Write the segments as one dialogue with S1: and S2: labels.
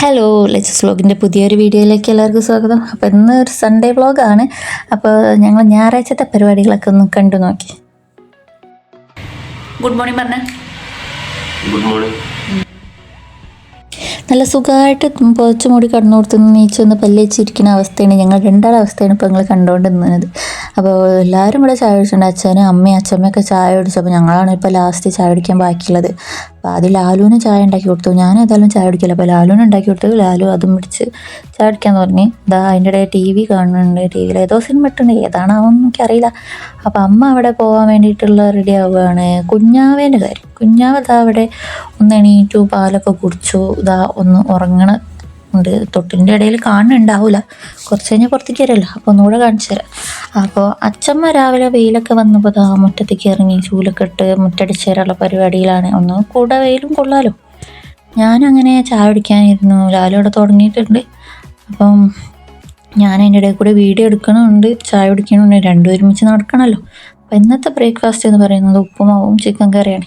S1: Hello leches വ്ലോഗിന്റെ പുതിയൊരു വീഡിയോയിലേക്ക് എല്ലാവർക്കും സ്വാഗതം. അപ്പോൾ ഇന്ന് ഒരു സൺഡേ വ്ലോഗാണ് അപ്പോൾ ഞങ്ങൾ ഞായറാഴ്ചത്തെ പരിപാടികളൊക്കെ ഒന്ന് കണ്ടു നോക്കി. ഗുഡ് മോർണിംഗ് പറഞ്ഞ.
S2: ഗുഡ് മോർണിംഗ്
S1: നല്ല സുഖമായിട്ട് പുതച്ച് മൂടി കടന്നു കൊടുത്ത് നീച്ചൊന്ന് പല്ലേച്ചിരിക്കുന്ന അവസ്ഥയാണ് ഞങ്ങൾ രണ്ടാളുടെ അവസ്ഥയാണ് ഇപ്പോൾ ഞങ്ങൾ കണ്ടുകൊണ്ടിരുന്നത്. അപ്പോൾ എല്ലാവരും ഇവിടെ ചായ കുടിച്ചിട്ടുണ്ട്. അച്ഛനും അമ്മയും അച്ഛമ്മയൊക്കെ ചായ കുടിച്ചു. അപ്പോൾ ഞങ്ങളാണ് ഇപ്പോൾ ലാസ്റ്റ് ചായ കുടിക്കാൻ ബാക്കിയുള്ളത്. അപ്പോൾ അത് ലാലുവിന് ചായ ഉണ്ടാക്കി കൊടുത്തു. ഞാൻ ഏതായാലും ചായ കുടിക്കില്ല. അപ്പോൾ ലാലുവിന് ഉണ്ടാക്കി കൊടുത്തു. ലാലു അതും പിടിച്ച് ചായ കുടിക്കാൻ തുടങ്ങി. ഇതാ അതിന്റെ ഇടയിൽ ടി വി കാണുന്നുണ്ട്. ടി വിയിൽ ഏതോ സിനിമ ഇട്ടുണ്ട്. ഏതാണാവെന്ന് എനിക്കറിയില്ല അപ്പോൾ അമ്മ അവിടെ പോകാൻ വേണ്ടിയിട്ടുള്ള റെഡി ആവുകയാണ്. കുഞ്ഞാവേന്റെ കാര്യം. കുഞ്ഞാവ് ഇതാ അവിടെ ഒന്ന് എണീറ്റു പാലൊക്കെ കുടിച്ചു. ഇതാ ഒന്ന് ഉറങ്ങണ. ഉണ്ട്. തൊട്ടിന്റെ ഇടയിൽ കാണുന്നുണ്ടാവില്ല കുറച്ച് കഴിഞ്ഞാൽ പുറത്തേക്ക് വരുമല്ലോ അപ്പോൾ ഒന്നുകൂടെ കാണിച്ചു തരാം. അപ്പോൾ അച്ഛമ്മ രാവിലെ വെയിലൊക്കെ വന്നപ്പോൾ ആ മുറ്റത്തേക്ക് ഇറങ്ങി ചൂലൊക്കെ ഇട്ട് മുറ്റടിച്ച് തരാനുള്ള പരിപാടിയിലാണ്. ഒന്ന് കൂടെ വെയിലും കൊള്ളാലോ. ഞാനങ്ങനെ ചായ കുടിക്കാനിരുന്നു. ഇവിടെ തുടങ്ങിയിട്ടുണ്ട്. അപ്പം ഞാൻ അതിന്റെ ഇടയിൽ കൂടെ വീഡിയോ എടുക്കണമുണ്ട് ചായ കുടിക്കണമുണ്ട് രണ്ടും ഒരുമിച്ച് നടക്കണമല്ലോ അപ്പം ഇന്നത്തെ ബ്രേക്ക്ഫാസ്റ്റ് എന്ന് പറയുന്നത് ഉപ്പുമാവും ചിക്കൻ കറിയാണ്.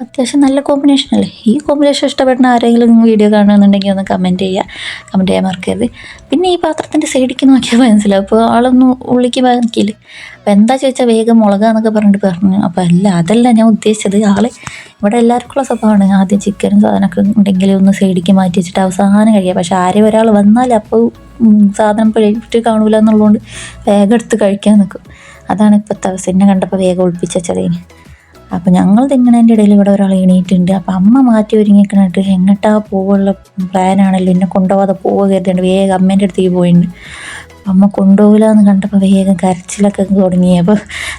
S1: അത്യാവശ്യം നല്ല കോമ്പിനേഷൻ അല്ലേ? ഈ കോമ്പിനേഷൻ ഇഷ്ടപ്പെടുന്ന ആരെങ്കിലും വീഡിയോ കാണുന്നുണ്ടെങ്കിൽ ഒന്ന് കമന്റ് ചെയ്യുക. കമന്റ് ചെയ്യാൻ മറക്കരുത്. പിന്നെ ഈ പാത്രത്തിന്റെ സൈഡിലേക്ക് നോക്കിയാൽ മനസ്സിലാവും. അപ്പോൾ ആളൊന്നും ഉള്ളിക്ക് ബാക്കിയില്ല? അപ്പോൾ എന്താ ചോദിച്ചാൽ വേഗം മുളകാന്നൊക്കെ പറഞ്ഞിട്ട് പറഞ്ഞു. അപ്പോൾ അല്ല അതല്ല ഞാൻ ഉദ്ദേശിച്ചത്. ആൾ ഇവിടെ എല്ലാവർക്കുള്ള സ്വഭാവമാണ്. ആദ്യം ചിക്കനും സാധനമൊക്കെ ഉണ്ടെങ്കിൽ ഒന്ന് സൈഡിലേക്ക് മാറ്റി വെച്ചിട്ട് അവസാനം കഴിയുക പക്ഷെ ആരെയും ഒരാൾ വന്നാൽ അപ്പോൾ സാധനം പ്ലേറ്റ് കാണൂല എന്നുള്ളതുകൊണ്ട് വേഗം എടുത്ത് കഴിക്കാൻ നിൽക്കും അതാണ് ഇപ്പോഴത്തെ അവസ്ഥ കണ്ടപ്പോൾ വേഗം ഒളിപ്പിച്ച ചെറിയ അപ്പോൾ ഞങ്ങൾ തിന്നണതിന്റെ ഇടയിൽ ഇവിടെ ഒരാൾ എണീറ്റുണ്ട്. അപ്പോൾ അമ്മ മാറ്റി ഒരുങ്ങിക്കണിട്ട് എങ്ങോട്ടാ പോവുള്ള പ്ലാനാണല്ലോ എന്നെ കൊണ്ടുപോകാതെ പോവുക കരുതുന്നുണ്ട് വേഗം അമ്മേന്റെ അടുത്തേക്ക് പോയിട്ടുണ്ട് അമ്മ കൊണ്ടുപോകില്ല എന്ന് കണ്ടപ്പോൾ വേഗം കരച്ചിലൊക്കെ തുടങ്ങി. അപ്പോൾ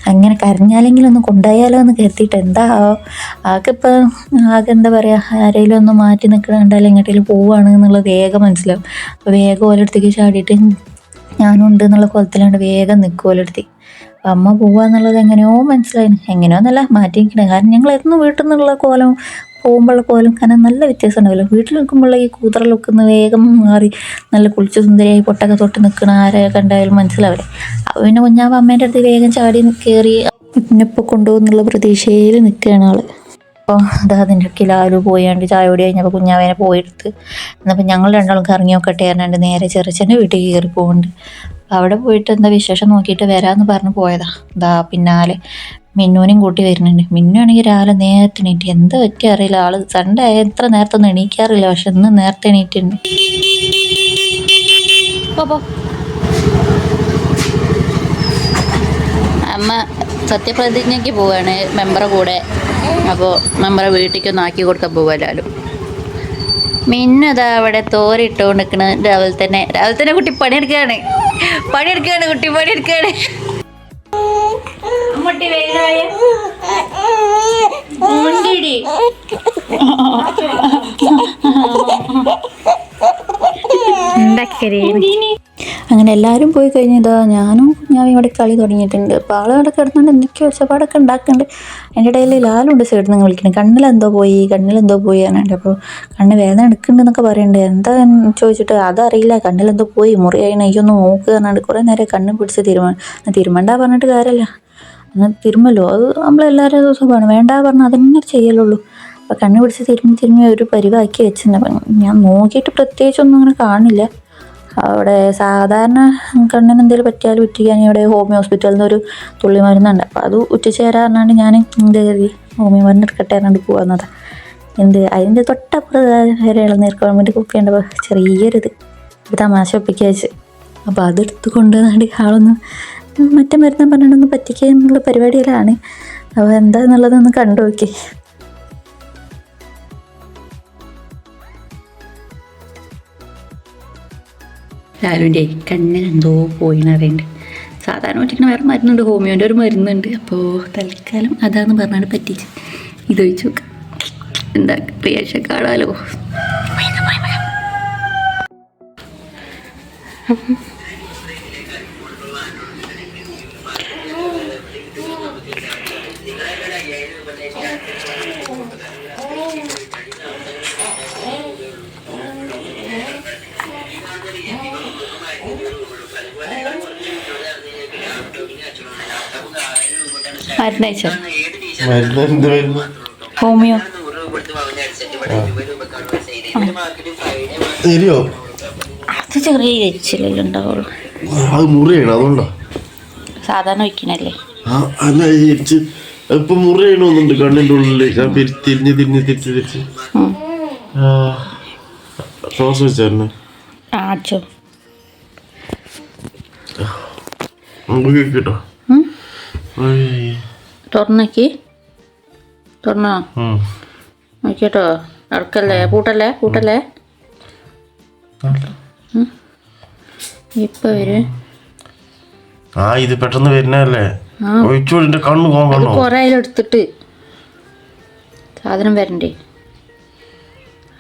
S1: അങ്ങനെ കരഞ്ഞാലെങ്കിലും ഒന്ന് കൊണ്ടുപോയാലോ എന്ന് കരുതിയിട്ട് എന്താ ആക്കിപ്പോൾ ആകെ എന്താ പറയുക ആരെങ്കിലും ഒന്ന് മാറ്റി നിൽക്കണ കണ്ടാലും എങ്ങോട്ടേലും പോവുകയാണ് എന്നുള്ളത് വേഗം മനസ്സിലാവും. അപ്പോൾ വേഗം ഓരോരുത്തേക്ക് ചാടിയിട്ട് ഞാനുണ്ട് എന്നുള്ള കുളത്തിലാണ്ട് വേഗം നിൽക്കും ഓരോരുത്തി അപ്പം അമ്മ പോവുക എന്നുള്ളത് എങ്ങനെയോ മനസ്സിലായി എങ്ങനെയോ എന്നല്ല മാറ്റി കിട്ടണം കാരണം ഞങ്ങൾ എന്നും വീട്ടിൽ നിന്നുള്ള കോലം പോകുമ്പോഴുള്ള കോലം കാരണം നല്ല വ്യത്യാസം ഉണ്ടാവില്ല വീട്ടിൽ നിൽക്കുമ്പോഴുള്ള ഈ കൂതറലൊക്കെ ഒന്ന് വേഗം മാറി. നല്ല കുളിച്ച് സുന്ദരിയായി പൊട്ടൊക്കെ തൊട്ട് നിൽക്കണ ആരെ കണ്ടായാലും മനസ്സിലാവില്ലേ? അപ്പോൾ പിന്നെ കുഞ്ഞാവ് അമ്മേന്റെ അടുത്ത് വേഗം ചാടി കയറി ഇന്നിപ്പോൾ കൊണ്ടുപോകുന്നുള്ള പ്രതീക്ഷയിൽ നിൽക്കുകയാണ് ആൾ. അപ്പോൾ അതാ അതിന്റെ ഒക്കെ ലാലു പോയാണ്ട് ചായ കൂടി കഴിഞ്ഞപ്പോൾ കുഞ്ഞാവേനെ പോയെടുത്ത് എന്നപ്പോൾ ഞങ്ങൾ രണ്ടാളും കറങ്ങി നോക്കട്ടെ പറഞ്ഞാണ്ട് നേരെ ചെറുച്ചന്റെ വീട്ടിൽ കയറി പോകുന്നുണ്ട് അവിടെ പോയിട്ട് എന്താ വിശേഷം നോക്കിയിട്ട് വരാമെന്ന് പറഞ്ഞ് പോയതാ. ദാ പിന്നാലെ മിന്നുവിനെയും കൂട്ടി വരുന്നുണ്ട്. മിന്നു ആണെങ്കിൽ രാവിലെ നേരത്തെ എണീറ്റ് എന്ത് പറ്റി അറിയില്ല. ആൾ സൺഡേ ആയ എത്ര നേരത്തെ ഒന്നും എണീക്കാറില്ല. പക്ഷെ ഇന്ന് നേരത്തെ എണീറ്റുണ്ട്
S3: അമ്മ സത്യപ്രതിജ്ഞയ്ക്ക് പോവാണ്. മെമ്പറെ കൂടെ. അപ്പോൾ മെമ്പറെ വീട്ടിലേക്ക് ഒന്ന് ആക്കി കൊടുക്കാൻ പോവാലും മിന്നതാ അവിടെ തോരിട്ടുകൊണ്ട് നിൽക്കണ് രാവിലെ തന്നെ. രാവിലെ തന്നെ കുട്ടി പണിയെടുക്കുകയാണ് പണിയെടുക്കുകയാണ് കുട്ടി പണിയെടുക്കുകയാണ് അമ്മട്ടി വേഗമായ മുണ്ടിടി
S1: അങ്ങനെ എല്ലാവരും പോയി കഴിഞ്ഞതാ ഞാനും ഞാൻ ഇവിടെ കളി തുടങ്ങിയിട്ടുണ്ട്. അപ്പോൾ ആൾ അവിടെ കിടന്നുകൊണ്ട് എന്തൊക്കെയോ ഒച്ചപ്പാടൊക്കെ ഉണ്ടാക്കുന്നുണ്ട്. എന്റെ ഇടയിൽ ലാലുണ്ട് സൈഡിൽ നിന്ന് വിളിക്കുന്നത് കണ്ണിലെന്തോ പോയി കണ്ണിലെന്തോ പോയി എന്നുണ്ട് അപ്പോൾ കണ്ണ് വേദന എടുക്കുന്നുണ്ടെന്നൊക്കെ പറയുന്നുണ്ട് എന്താ ചോദിച്ചിട്ട് അതറിയില്ല. കണ്ണിലെന്തോ പോയി മുറിയായി അയ്യൊന്ന് നോക്കുക എന്നുണ്ട് കുറേ നേരം കണ്ണ് പിടിച്ച് തീരുമാനം തീരുമാനം പറഞ്ഞിട്ട് കാര്യമില്ല. അങ്ങനെ തിരുമല്ലോ. അത് നമ്മളെല്ലാവരും ദിവസമാണ് വേണ്ട പറഞ്ഞാൽ അതന്നെ ചെയ്യലുള്ളൂ. അപ്പോൾ കണ്ണ് പിടിച്ച് തിരുമ്മി തിരുമ്മി ഒരു പരിവാക്കി വെച്ചിട്ടുണ്ട്. അപ്പം ഞാൻ നോക്കിയിട്ട് പ്രത്യേകിച്ചൊന്നും അങ്ങനെ കാണില്ല. അവിടെ സാധാരണ കണ്ണിന് എന്തെങ്കിലും പറ്റിയാൽ ഉറ്റിക്കാൻ ഇവിടെ ഹോമിയോ ഹോസ്പിറ്റലിൽ നിന്ന് ഒരു തുള്ളി മരുന്നുണ്ട് അപ്പോൾ അത് ഉച്ചച്ചേരാറിനാണ്ട് ഞാൻ എന്ത് കരുതി? ഹോമിയോ മരുന്ന് എടുക്കട്ടെ എന്നാണ്ട് പോകുന്നത് എന്ത്? അതിന്റെ തൊട്ടപ്പുറത്ത് വരെ ഇളനീർ വേണ്ടി കുപ്പിയുണ്ട് ചെറിയൊരിത്. ഒരു തമാശ ഒപ്പിക്കുക വെച്ച് അപ്പോൾ അതെടുത്ത് കൊണ്ടുവന്നാണ്ട് ആളൊന്ന് മറ്റേ മരുന്ന് പറഞ്ഞിട്ടൊന്ന് പറ്റിക്കുക എന്നുള്ള പരിപാടിയിലാണ്. അപ്പോൾ എന്താന്നുള്ളതൊന്ന് കണ്ടു നോക്കി.
S3: ലാലുവിന്റെ കണ്ണിന് എന്തോ പോയിന്ന് അറിയണ്ട്. സാധാരണ വെച്ചിട്ട് വേറെ മരുന്നുണ്ട് ഹോമിയോന്റെ ഒരു മരുന്നുണ്ട്. അപ്പോൾ തൽക്കാലം അതാന്ന് പറഞ്ഞാണ് പറ്റിച്ച്. ഇത് ഒഴിച്ചു നോക്കാം. എന്താ റിയാക്ഷൻ കാണാലോ?
S1: ഹോമിയോ.
S2: ശരിയോ
S3: അത് ചെറിയ എച്ചിലെല്ലാം ഉണ്ടാവുള്ളൂ
S2: അത് മുറിയാണ് അതുകൊണ്ടാ?
S3: സാധാരണ വയ്ക്കണല്ലേ
S2: ഇപ്പൊ മുറിയണമെന്നുണ്ട് കണ്ണിന്റെ ഉള്ളിലേക്ക് തിരിഞ്ഞ് തിരിഞ്ഞ് തിരിച്ച് തിരിച്ച് ശ്വാസം വെച്ചായിരുന്നു കേട്ടോ
S3: തുറന്നേക്ക്. തുറന്നോ? നോക്കിട്ടോ അടക്കല്ലേ പൂട്ടല്ലേ? പൂട്ടല്ലേ. ഇപ്പൊ വരും.
S2: ആ ഇത് പെട്ടെന്ന് വരുന്നല്ലേ കണ്ണ് പോകാൻ
S3: അത്
S2: കണ്ണോ?
S3: കൊറേ എടുത്തിട്ട് സാധനം വരണ്ടേ?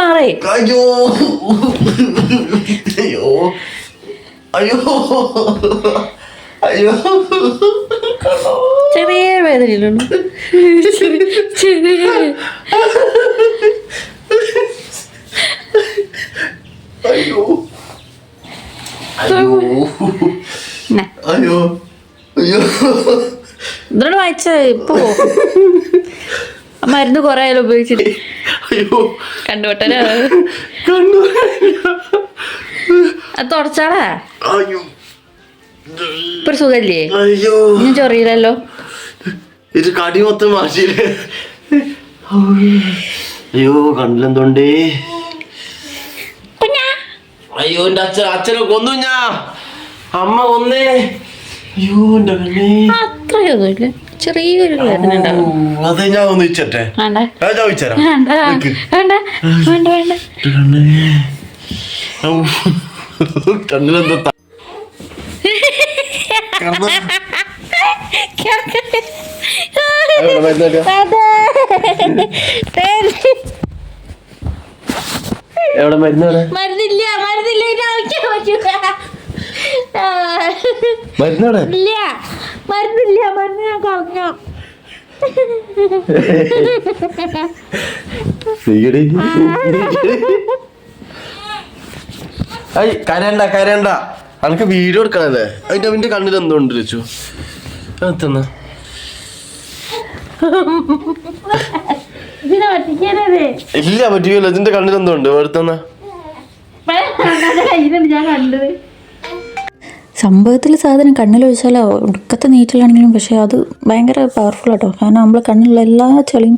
S3: മാറേ.
S2: അയ്യോ. അയ്യോ. അയ്യോ. അയ്യോ.
S3: ചെറിയ വേദനയിലുണ്ട്. ചെറിയ
S2: അയ്യോ. അയ്യോ. അയ്യോ. അയ്യോ.
S3: ഇതോട് വായിച്ച ഇപ്പൊ. മരുന്ന് കൊറേ ആയാലും ഉപയോഗിച്ചിട്ട്.
S2: അയ്യോ.
S3: കണ്ടുപെട്ടല്ലോ
S2: കണ്ണു
S3: അത് തുടച്ചാടാ
S2: അയ്യോ.
S3: ഇപ്പൊ സുഖല്ലേ
S2: അയ്യോ.
S3: ഞാൻ ചൊറിയില്ലല്ലോ.
S2: ഇത് കടി മൊത്തം മാറ്റിയില്ലേ? അയ്യോ കണ്ടില്ലെന്തോണ്ടേ അയ്യോ എന്റെ അച്ഛൻ അച്ഛനെ കൊന്നു ഞാ അമ്മ കൊന്നേ. അയ്യോ എന്റെ കണ്ണേ.
S3: അത്രയൊന്നുമില്ല. ചെറിയൊരു വേദന ഉണ്ടാവും.
S2: ഓ, അത് ഞാൻ ഒന്ന് വെച്ചട്ടെ
S3: വേണ്ട.
S2: ഞാൻ ചോദിച്ചരാ
S3: വേണ്ട വേണ്ട വേണ്ട വേണ്ട
S2: കണ്ണേ ഔ. കണ്ണിലെന്താ ത- കണ്ണ് എവിടെ മരുന്നല്ലേ? എവിടെ മരുന്നാണ്
S3: മരുന്നില്ല മരുന്നില്ല
S2: മരുന്നാണ്
S3: ഇല്ല. മരുന്നില്ല. മരുന്ന് ഞാൻ കളഞ്ഞു.
S2: ഐ കരണ്ട കരണ്ട അനക്ക് വീഡിയോ എടുക്കണല്ലേ? അതിന്റെ അവന്റെ കണ്ണിൽ എന്തോ ഉണ്ട് വെച്ചു എത്തുന്ന ഇല്ല പറ്റിയല്ലോ ഇതിന്റെ കണ്ണിൽ എന്തോ ഉണ്ട്. എടുത്തന്ന
S3: ഞാൻ കണ്ടത്.
S1: സംഭവത്തിൽ സാധനം കണ്ണിലൊഴിച്ചാൽ ഒടുക്കത്തെ നീറ്റിലാണെങ്കിലും പക്ഷേ അത് ഭയങ്കര പവർഫുൾ ആട്ടോ. കാരണം നമ്മൾ കണ്ണിലുള്ള എല്ലാ ചെളിയും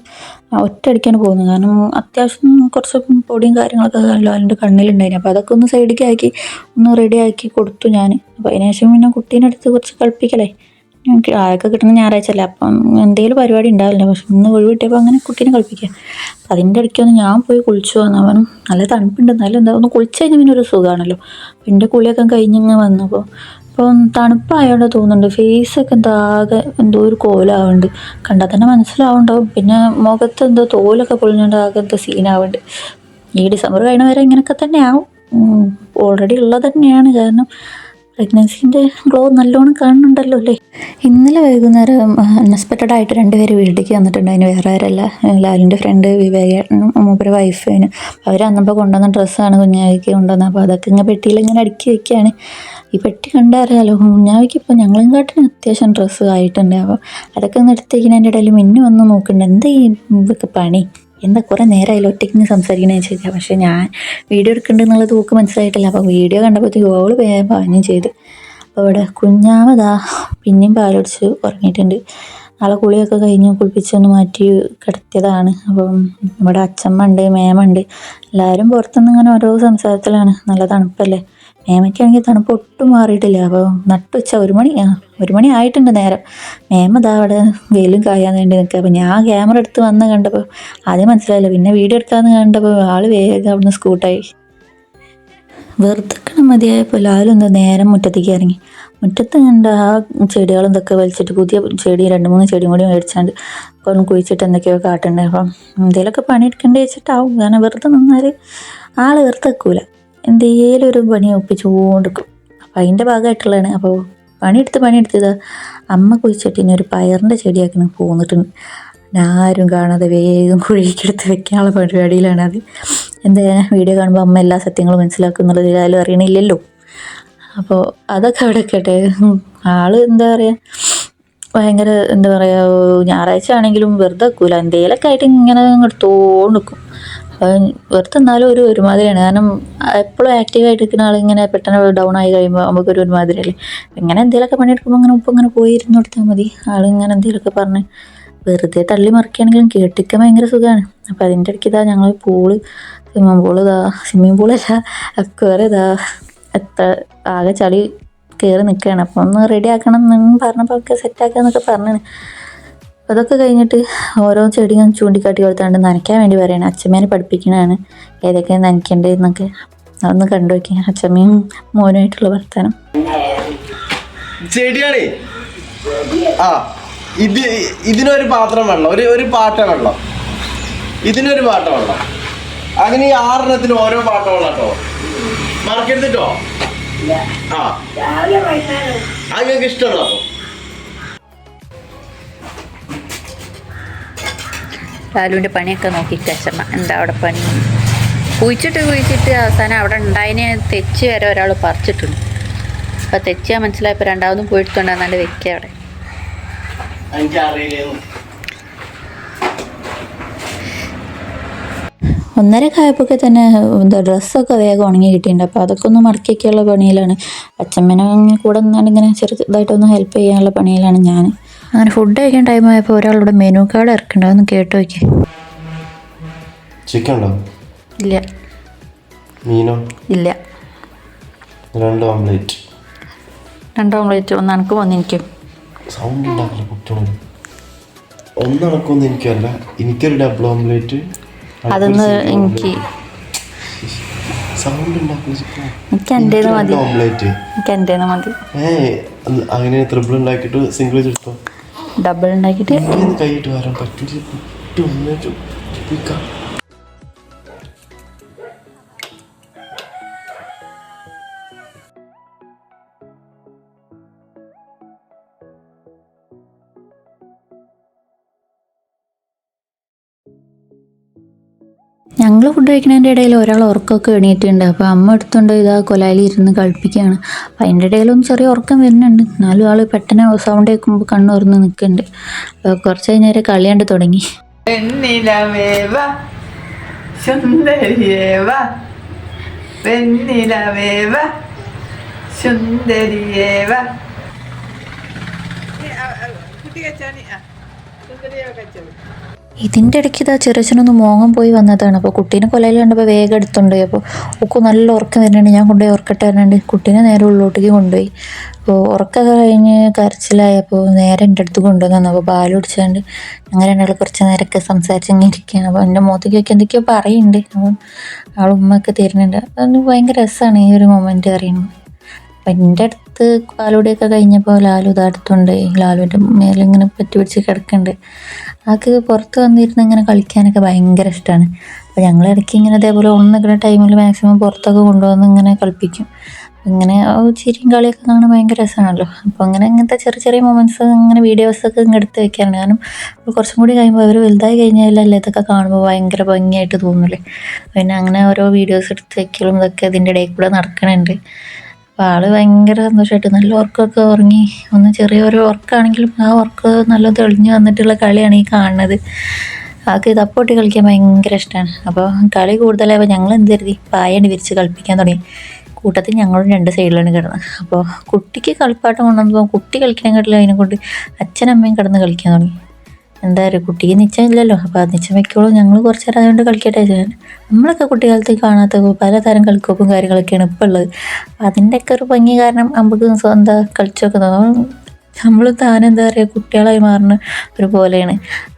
S1: ഒറ്റയടിക്കാണ് പോകുന്നത്. കാരണം അത്യാവശ്യം കുറച്ച് പൊടിയും കാര്യങ്ങളൊക്കെ അതിന്റെ കണ്ണിലുണ്ടായിരുന്നു. അപ്പോൾ അതൊക്കെ ഒന്ന് സൈഡിലേക്ക് ആക്കി ഒന്ന് റെഡിയാക്കി കൊടുത്തു ഞാൻ അപ്പോൾ അതിനുശേഷം പിന്നെ കുട്ടീന്റെ അടുത്ത് കുറച്ച് കളിപ്പിക്കലേ ഞങ്ങൾക്ക് ആയൊക്കെ കിട്ടുന്ന ഞായറാഴ്ച അല്ലേ? അപ്പം എന്തെങ്കിലും പരിപാടി ഉണ്ടാവില്ല? പക്ഷെ ഇന്ന് ഒഴിവ് കിട്ടിയപ്പോൾ അങ്ങനെ കുട്ടീനെ കളിപ്പിക്കുക അപ്പം അതിന്റെ ഇടയ്ക്കൊന്ന് ഞാൻ പോയി കുളിച്ചു വന്നു. അവനും നല്ല തണുപ്പുണ്ട്. എന്നാലും എന്താ ഒന്ന് കുളിച്ച് കഴിഞ്ഞാൽ പിന്നെ ഒരു സുഖമാണല്ലോ അപ്പം എന്റെ കുളിയൊക്കെ കഴിഞ്ഞിങ്ങ് വന്നപ്പോൾ ഇപ്പം തണുപ്പായോണ്ട് തോന്നുന്നുണ്ട്. ഫേസൊക്കെ എന്താ ആകെ എന്തോ ഒരു കോലാവുന്നുണ്ട് കണ്ടാൽ തന്നെ മനസ്സിലാവുണ്ടാവും. പിന്നെ മുഖത്ത് എന്തോ തോലൊക്കെ പൊളിഞ്ഞുകൊണ്ട് ആകെ എന്തോ സീനാവുന്നുണ്ട് ഈ ഡിസംബർ കഴിഞ്ഞ വരെ ഇങ്ങനെയൊക്കെ തന്നെ ആവും ഓൾറെഡി ഉള്ളത് തന്നെയാണ്. കാരണം പ്രഗ്നൻസിന്റെ ഗ്ലോ നല്ലോണം കാണുന്നുണ്ടല്ലോ അല്ലേ? ഇന്നലെ വൈകുന്നേരം അൺഎക്സ്പെക്റ്റഡ് ആയിട്ട് രണ്ടുപേര് വീട്ടിലേക്ക് വന്നിട്ടുണ്ട്. അതിന് വേറെ ആരല്ല. ലാലിന്റെ ഫ്രണ്ട് വിവേകേട്ടനും മൂപ്പര് വൈഫിന് അവർ അന്നപ്പോൾ കൊണ്ടുവന്ന ഡ്രസ്സാണ് കുഞ്ഞാവിക്ക് കൊണ്ടുവന്നത്. അപ്പോൾ അതൊക്കെ ഇങ്ങനെ പെട്ടിയിൽ ഇങ്ങനെ അടുക്കി വയ്ക്കുകയാണ് ഈ പെട്ടി കണ്ടറിയാലോ കുഞ്ഞാവിക്ക് ഇപ്പോൾ ഞങ്ങളും കാട്ടിന് അത്യാവശ്യം ഡ്രസ്സ് ആയിട്ടുണ്ട്. അപ്പോൾ അതൊക്കെ ഒന്ന് എടുത്തേക്കുന്നതിന്റെ ഇടയിൽ മിന്നു വന്ന് നോക്കുന്നുണ്ട്. എന്താ ഈ പണി? എന്താ കുറേ നേരമായാലും ഒറ്റയ്ക്ക് സംസാരിക്കണേ ചോദിക്കാം പക്ഷേ ഞാൻ വീഡിയോ എടുക്കുന്നുണ്ടെന്നുള്ളത് ഓക്ക് മനസ്സിലായിട്ടില്ല. അപ്പോൾ വീഡിയോ കണ്ടപ്പോഴത്തേക്ക് ഓൾ വേഗം പറഞ്ഞു ചെയ്ത്. അപ്പോൾ ഇവിടെ കുഞ്ഞാമതാ പിന്നെയും പാലൊടിച്ച് ഉറങ്ങിയിട്ടുണ്ട്. നാളെ കുളിയൊക്കെ കഴിഞ്ഞ് കുളിപ്പിച്ചൊന്ന് മാറ്റി കിടത്തിയതാണ്. അപ്പം ഇവിടെ അച്ഛമ്മ ഉണ്ട് മേമുണ്ട് എല്ലാവരും പുറത്തുനിന്ന് ഇങ്ങനെ ഓരോ സംസാരത്തിലാണ്. നല്ല തണുപ്പല്ലേ? മേമയ്ക്കാണെങ്കിൽ തണുപ്പ് ഒട്ടും മാറിയിട്ടില്ല. അപ്പോൾ നട്ടുച്ച ഒരു മണി ആ ഒരു മണി ആയിട്ടുണ്ട് നേരം. മേമ ദാ അവിടെ വെയിലും കായാൻ വേണ്ടി നിൽക്കുക അപ്പോൾ ഞാൻ ക്യാമറ എടുത്ത് വന്ന് കണ്ടപ്പോൾ ആദ്യം മനസ്സിലായില്ല. പിന്നെ വീഡിയോ എടുക്കാമെന്ന് കണ്ടപ്പോൾ ആൾ വേഗം അവിടുന്ന് സ്കൂട്ടായി. വെറുതെക്കണം മതിയായപ്പോൾ ലാലൊന്ന് നേരം മുറ്റത്തേക്ക് ഇറങ്ങി. മുറ്റത്ത് കണ്ട ആ ചെടികളും ഇതൊക്കെ വലിച്ചിട്ട് പുതിയ ചെടി രണ്ട് മൂന്ന് ചെടിയും കൂടി മേടിച്ചാണ്ട് ഒന്ന് കുഴിച്ചിട്ട് എന്തൊക്കെയോ കാട്ടുണ്ട്. അപ്പം എന്തെങ്കിലുമൊക്കെ പണിയെടുക്കേണ്ടി വെച്ചിട്ടാവും. കാരണം വെറുതെ നിന്നാൽ ആൾ വെറുതെ വെക്കൂല എന്തേലും ഒരു പണി ഒപ്പിച്ചുകൊണ്ടിരിക്കും അപ്പം അതിന്റെ ഭാഗമായിട്ടുള്ളതാണ്. അപ്പോൾ പണിയെടുത്ത് പണിയെടുത്തത് അമ്മ കുഴിച്ചിട്ടിന് ഒരു പയറിന്റെ ചെടിയാക്കണം പോന്നിട്ടുണ്ട്. ആരും കാണാതെ വേഗം കുഴിക്കെടുത്ത് വെക്കാനുള്ള പരിപാടിയിലാണ് അത്. എന്താ വീഡിയോ കാണുമ്പോൾ അമ്മ എല്ലാ സത്യങ്ങളും മനസ്സിലാക്കുന്നുള്ളത് ആരും അറിയണില്ലല്ലോ. അപ്പോൾ അതൊക്കെ അവിടെ കേട്ടെ ആൾ എന്താ പറയുക ഭയങ്കര എന്താ പറയുക ഞായറാഴ്ച ആണെങ്കിലും വെറുതെ വെക്കൂല. എന്തെങ്കിലുമൊക്കെ ആയിട്ട് ഇങ്ങനെ എടുത്തോണ്ട് നിൽക്കും അപ്പം വെറുതെ എന്നാലും ഒരു ഒരുമാതിരിയാണ്. കാരണം എപ്പോഴും ആക്റ്റീവായിട്ട് ഇരിക്കുന്ന ആളിങ്ങനെ പെട്ടെന്ന് ഡൗൺ ആയി കഴിയുമ്പോൾ നമുക്ക് നമുക്കൊരു ഒരുമാതിരിയല്ലേ? ഇങ്ങനെ എന്തെങ്കിലുമൊക്കെ പണിയെടുക്കുമ്പോൾ അങ്ങനെ ഉപ്പ് ഇങ്ങനെ പോയി ഇരുന്ന് കൊടുത്താൽ മതി. ആളിങ്ങനെ എന്തെങ്കിലുമൊക്കെ പറഞ്ഞ് വെറുതെ തള്ളി മറിക്കുകയാണെങ്കിലും കേട്ടിക്കാൻ ഭയങ്കര സുഖമാണ് അപ്പോൾ അതിന്റെ ഇടയ്ക്ക് ഇതാ ഞങ്ങൾ പൂൾ സ്വിമ്മിംഗ് പൂൾ ഇതാ സ്വിമ്മിംഗ് പൂളല്ല അക്വേറെ ഇതാ എത്ര ആകെ ചളി കയറി നിൽക്കുകയാണ് അപ്പം ഒന്ന് റെഡി ആക്കണം എന്നും പറഞ്ഞപ്പോൾ ഒക്കെ സെറ്റാക്കാന്നൊക്കെ പറഞ്ഞു അതൊക്കെ കഴിഞ്ഞിട്ട് ഓരോ ചെടി ഞാൻ ചൂണ്ടിക്കാട്ടി കൊടുത്താണ്ട് നനയ്ക്കാൻ വേണ്ടി പറയണം. അച്ഛമ്മേനെ പഠിപ്പിക്കണതാണ്. ഏതൊക്കെ നനയ്ക്കേണ്ടതെന്നൊക്കെ അതൊന്ന് കണ്ടു നോക്കി. അച്ഛമ്മയും മോനുമായിട്ടുള്ള വർത്തമാനം
S2: ചെടിയാണേ. ആ ഇത് ഇതിനൊരു പാത്രം വെള്ളം. ഒരു ഒരു പാട്ട വെള്ളം. ഇതിനൊരു പാട്ട വെള്ളം. അങ്ങനെ ഈ ആറെണ്ണത്തിന് ഓരോ പാട്ട വെള്ളം കേട്ടോ മറക്കെടുത്തിട്ടോ ആ. അത് ഞങ്ങൾക്ക് ഇഷ്ടമാണോ അപ്പൊ
S3: ലാലുവിന്റെ പണിയൊക്കെ നോക്കി കച്ചമ്മ എന്താ അവിടെ പണി? കുഴിച്ചിട്ട് കുഴിച്ചിട്ട് അവസാനം അവിടെ ഉണ്ടായതിനെ തെച്ച് വരെ ഒരാൾ പറിച്ചിട്ടുണ്ട്. അപ്പോൾ തെച്ചാൽ മനസ്സിലായപ്പോൾ രണ്ടാമതും പോയിട്ടുണ്ടെന്നാണ്ട് വെക്കുക അവിടെ.
S1: ഒന്നര കായപ്പൊക്കെ തന്നെ എന്താ ഡ്രസ്സൊക്കെ വേഗം ഉണങ്ങി കിട്ടിയിട്ടുണ്ട്. അപ്പോൾ അതൊക്കെ ഒന്ന് മടക്കിയൊക്കെയുള്ള പണിയിലാണ്. അച്ഛമ്മനെ കൂടെ നിന്നാണ് ഇങ്ങനെ ചെറുതായിട്ടൊന്ന് ഹെൽപ്പ് ചെയ്യാനുള്ള പണിയിലാണ് ഞാൻ അങ്ങനെ ഫുഡ് കഴിക്കാൻ ടൈം ആയപ്പോൾ ഒരാളിവിടെ മെനു കാർഡ് ഇറക്കണ്ടോ എന്ന് കേട്ട് നോക്കി.
S2: ചിക്കൻ ഉണ്ടോ?
S3: ഇല്ല.
S2: മീനോ?
S3: ഇല്ല.
S2: രണ്ട് ഓംലേറ്റ്
S3: രണ്ട് ഓംലേറ്റ് ഒന്ന് എനക്കും ഒന്ന് എനിക്കും.
S2: സൗണ്ട് ഉണ്ടാക്കില്ല കുട്ടികളോട്? ഒന്നണക്കൊന്നും എനിക്കല്ല എനിക്കൊരു ഡബിൾ ഓംലേറ്റ്
S1: അതൊന്ന് എനിക്ക്.
S2: സൗണ്ട്
S1: എനിക്ക് എന്റേന്ന് മതി.
S2: ഓംലേറ്റ്
S1: എനിക്ക് എന്റേന്ന് മതി.
S2: ഏ അങ്ങനെ ത്രിബിൾ ഉണ്ടാക്കിയിട്ട് സിംഗിൾ എടുത്തോ
S1: ഡബിൾ ഉണ്ടാക്കിയിട്ട്
S2: കൈയിട്ട് വരാൻ പറ്റില്ല
S1: ഞങ്ങൾ ഫുഡ് കഴിക്കുന്നതിന്റെ ഇടയിൽ ഒരാൾ ഉറക്കമൊക്കെ എണീറ്റുണ്ട് അപ്പോൾ അമ്മ എടുത്തുകൊണ്ട് ഇതാ കൊലായിൽ ഇരുന്ന് കളിപ്പിക്കുകയാണ്. അപ്പോൾ അതിന്റെ ഇടയിലൊന്നും ചെറിയ ഉറക്കം വരുന്നുണ്ട്. എന്നാലും ആൾ പെട്ടെന്ന് സൗണ്ട് കേൾക്കുമ്പോൾ കണ്ണ് തുറന്ന് നിൽക്കുന്നുണ്ട്. അപ്പോൾ കുറച്ച് കഴിഞ്ഞേരം കളിയാണ്ട് തുടങ്ങി.
S4: കുട്ടി കച്ചാണി ആ സുന്ദരിയേവ കച്ചോളൂ
S1: ഇതിന്റെ ഇടയ്ക്ക് ഇതാ ചെറുച്ചനൊന്ന് മോങ്ങം പോയി വന്നതാണ്. അപ്പോൾ കുട്ടീനെ കൊലയിൽ കണ്ടപ്പോൾ വേഗം എടുത്തുണ്ട്. അപ്പോൾ ഒക്കെ നല്ല ഉറക്കം വരുന്നുണ്ട്. ഞാൻ കൊണ്ടുപോയി ഉറക്കട്ടെ വരുന്നുണ്ട് കുട്ടീനെ നേരെ ഉള്ളോട്ടേക്ക് കൊണ്ടുപോയി. അപ്പോൾ ഉറക്കമൊക്കെ കഴിഞ്ഞ് കരച്ചിലായപ്പോൾ നേരെ എന്റെ അടുത്ത് കൊണ്ടുവന്നു അപ്പോൾ പാൽ കുടിച്ചാണ്ട് ഞങ്ങൾ രണ്ടാൾ കുറച്ച് നേരമൊക്കെ സംസാരിച്ചങ്ങനെ ഇരിക്കുകയാണ്. അപ്പോൾ എന്റെ മുഖത്തേക്കൊക്കെ എന്തൊക്കെയോ പറയുന്നുണ്ട്. അപ്പം ഉമ്മയൊക്കെ തരുന്നുണ്ട്. അതൊന്ന് ഭയങ്കര രസമാണ് ഈ ഒരു മൊമെന്റ് അറിയുന്നത് അപ്പം എന്റെ അടുത്ത് പാലുകൂടിയൊക്കെ കഴിഞ്ഞപ്പോൾ ലാലു ഇതടുത്തുണ്ട് ലാലുവിന്റെ മേലിങ്ങനെ പറ്റി പിടിച്ച് കിടക്കുന്നുണ്ട്. ആൾക്ക് പുറത്ത് വന്നിരുന്ന് ഇങ്ങനെ കളിക്കാനൊക്കെ ഭയങ്കര ഇഷ്ടമാണ്. അപ്പോൾ ഞങ്ങൾ ഇടയ്ക്ക് ഇങ്ങനെ ഇതേപോലെ ഉണർന്നിക്കുന്ന ടൈമിൽ മാക്സിമം പുറത്തൊക്കെ കൊണ്ടുവന്ന് ഇങ്ങനെ കളിപ്പിക്കും. ഇങ്ങനെ ചിരിയും കളിയൊക്കെ കാണാൻ ഭയങ്കര രസമാണല്ലോ. അപ്പോൾ അങ്ങനെ ഇങ്ങനത്തെ ചെറിയ ചെറിയ മൊമെന്റ്സ് ഇങ്ങനെ വീഡിയോസൊക്കെ ഇങ്ങനെ എടുത്ത് വെക്കാറുണ്ട്. കാരണം കുറച്ചും കൂടി കഴിയുമ്പോൾ അവർ വലുതായി കഴിഞ്ഞാലല്ലേ ഇതൊക്കെ കാണുമ്പോൾ ഭയങ്കര ഭംഗിയായിട്ട് തോന്നില്ലേ. പിന്നെ അങ്ങനെ ഓരോ വീഡിയോസ് എടുത്ത് വെക്കലും ഇതൊക്കെ ഇതിന്റെ ഇടയിൽ കൂടെ നടക്കണുണ്ട്. അപ്പോൾ ആൾ ഭയങ്കര സന്തോഷമായിട്ട് നല്ല ഉറക്കമൊക്കെ ഉറങ്ങി. ഒന്ന് ചെറിയൊരു ഉറക്കമാണെങ്കിലും ആ ഉറക്കം നല്ല തെളിഞ്ഞു വന്നിട്ടുള്ള കളിയാണ് ഈ കാണുന്നത്. ആൾക്ക് തപ്പോട്ടി കളിക്കാൻ ഭയങ്കര ഇഷ്ടമാണ് അപ്പോൾ കളി കൂടുതലായപ്പോൾ ഞങ്ങൾ എന്ത് കരുതി? പായണ്ട് വിരിച്ച് കളിപ്പിക്കാൻ തുടങ്ങി. കൂട്ടത്തിൽ ഞങ്ങളും രണ്ട് സൈഡിലാണ് കിടന്നത് അപ്പോൾ കുട്ടിക്ക് കളിപ്പാട്ടം കൊണ്ടുവന്നപ്പോൾ കുട്ടി കളിക്കാനെക്കാട്ടിലും അതിനെ കൊണ്ട് അച്ഛനമ്മയും കിടന്ന് കളിക്കാൻ തുടങ്ങി. എന്താ പറയുക കുട്ടിക്ക് നിശ്ചയമില്ലല്ലോ അപ്പോൾ ആ നിശ്ചയം വെക്കോളൂ ഞങ്ങൾ കുറച്ച് നേരം അതുകൊണ്ട് കളിക്കട്ടെ ഞാൻ നമ്മളൊക്കെ കുട്ടിക്കാലത്ത് കാണാത്ത പലതരം കളിക്കോപ്പും കാര്യങ്ങളൊക്കെയാണ് ഇപ്പോൾ ഉള്ളത്. അപ്പോൾ അതിന്റെയൊക്കെ ഒരു ഭംഗി കാരണം നമുക്ക് എന്താ കളിച്ചൊക്കെ തോന്നും. നമ്മൾ താനെന്താ പറയുക കുട്ടികളായി മാറുന്ന ഒരു പോലെയാണ്.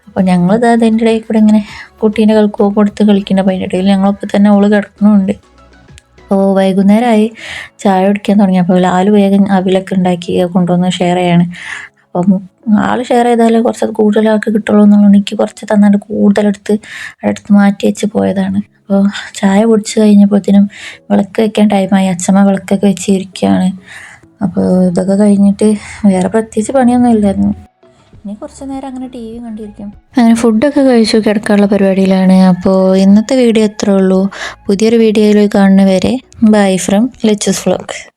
S1: അപ്പോൾ ഞങ്ങൾ അതിന്റെ ഇടയിൽ കൂടെ ഇങ്ങനെ കുട്ടീന്റെ കളിക്കോപ്പ് എടുത്ത് കളിക്കുന്നുണ്ട് അപ്പോൾ അതിന്റെ ഇടയിൽ ഞങ്ങളൊപ്പം തന്നെ അവൾ കിടക്കണമുണ്ട് അപ്പോൾ വൈകുന്നേരമായി ചായ കുടിക്കാൻ തുടങ്ങി. അപ്പോൾ ലാൽ വേഗം അവിലൊക്കെ ഉണ്ടാക്കി കൊണ്ടുവന്ന് ഷെയർ ചെയ്യാണ്. അപ്പം ആൾ ഷെയർ ചെയ്താൽ കുറച്ച് കൂടുതൽ ആൾക്ക് കിട്ടുള്ളൂ എന്നുള്ളത് എനിക്ക് കുറച്ച് തന്നാൽ കൂടുതലെടുത്ത് അടുത്ത് മാറ്റി വെച്ച് പോയതാണ്. അപ്പോൾ ചായ കുടിച്ച് കഴിഞ്ഞപ്പോഴത്തേനും വിളക്ക് വെക്കാൻ ടൈമായി അച്ഛമ്മ വിളക്കൊക്കെ വെച്ചിരിക്കുകയാണ് അപ്പോൾ ഇതൊക്കെ കഴിഞ്ഞിട്ട് വേറെ പ്രത്യേകിച്ച് പണിയൊന്നും ഇല്ലായിരുന്നു. ഇനി കുറച്ച് നേരം അങ്ങനെ ടി വി കണ്ടിരിക്കും. അങ്ങനെ ഫുഡൊക്കെ കഴിച്ചു കിടക്കാനുള്ള പരിപാടിയിലാണ്. അപ്പോൾ ഇന്നത്തെ വീഡിയോ എത്ര ഉള്ളൂ. പുതിയൊരു വീഡിയോയിൽ കാണുന്നവരെ ബൈ ഫ്രം ലെച്ചസ് വ്ളോഗ്